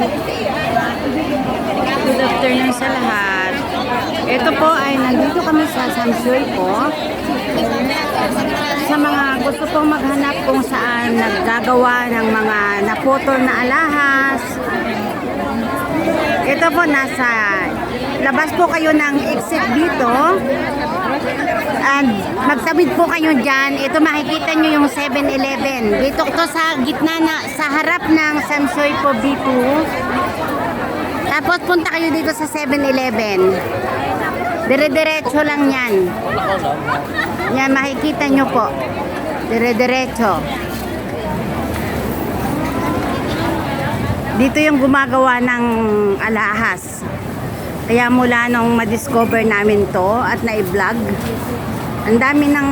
Good afternoon sa lahat. Ito po ay nandito kami sa Samsoy po. Sa mga gusto pong maghanap kung saan naggagawa ng mga naputol na alahas. Ito po nasa labas po kayo ng exit dito. And magtawid po kayo dyan. Ito makikita nyo yung 7-Eleven. Dito to sa gitna na, sa harap ng Samsoy po B2. Tapos punta kayo dito sa 7-Eleven. Dire-diretso lang yan. Yan, makikita nyo po. Dire-diretso. Dito yung gumagawa ng alahas. Kaya mula nung ma-discover namin to at na-vlog, ang dami ng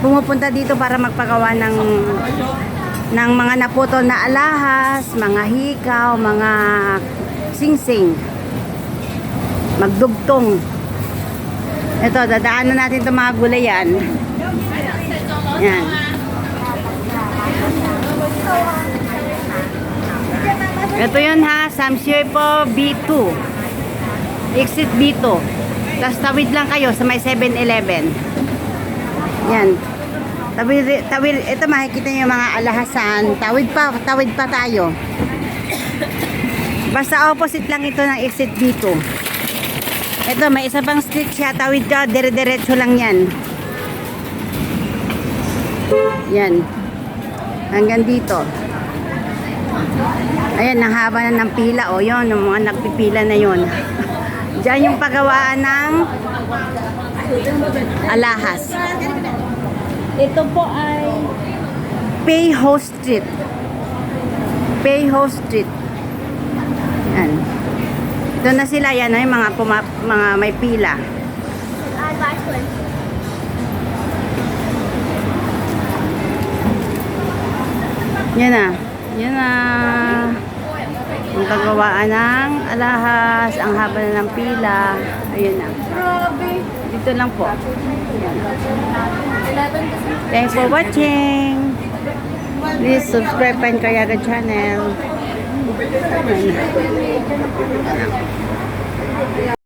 pumupunta dito para magpagawa ng ng mga naputol na alahas, mga hikaw, mga singsing. Magdugtong. Ito, dadaanan natin itong mga gulayan. Yan. Ito yun ha, Samsyoy po B2. Exit B2. Tapos tawid lang kayo sa may 7-Eleven. Yan. Tawid, tawid, ito makikita niyo yung mga alahasan. Tawid pa, tawid pa tayo. Basta opposite lang ito ng exit B2. Ito, may isa pang street siya. Tawid ka, dire-diretso lang yan. Yan. Hanggang dito. Ayan, nahaba na ng pila. O, yun, yung mga nagpipila na yun. Diyan yung pagawaan ng alahas. Ito po ay Payho Street. Payho Street. Yan. Doon na sila yan, ay mga puma, mga may pila. Yan na. Yan na. Ang pagawaan ng alahas, ang haba na ng pila. Ayun na. Dito lang po. Thanks for watching. Please subscribe and Kayaga channel. Ayan.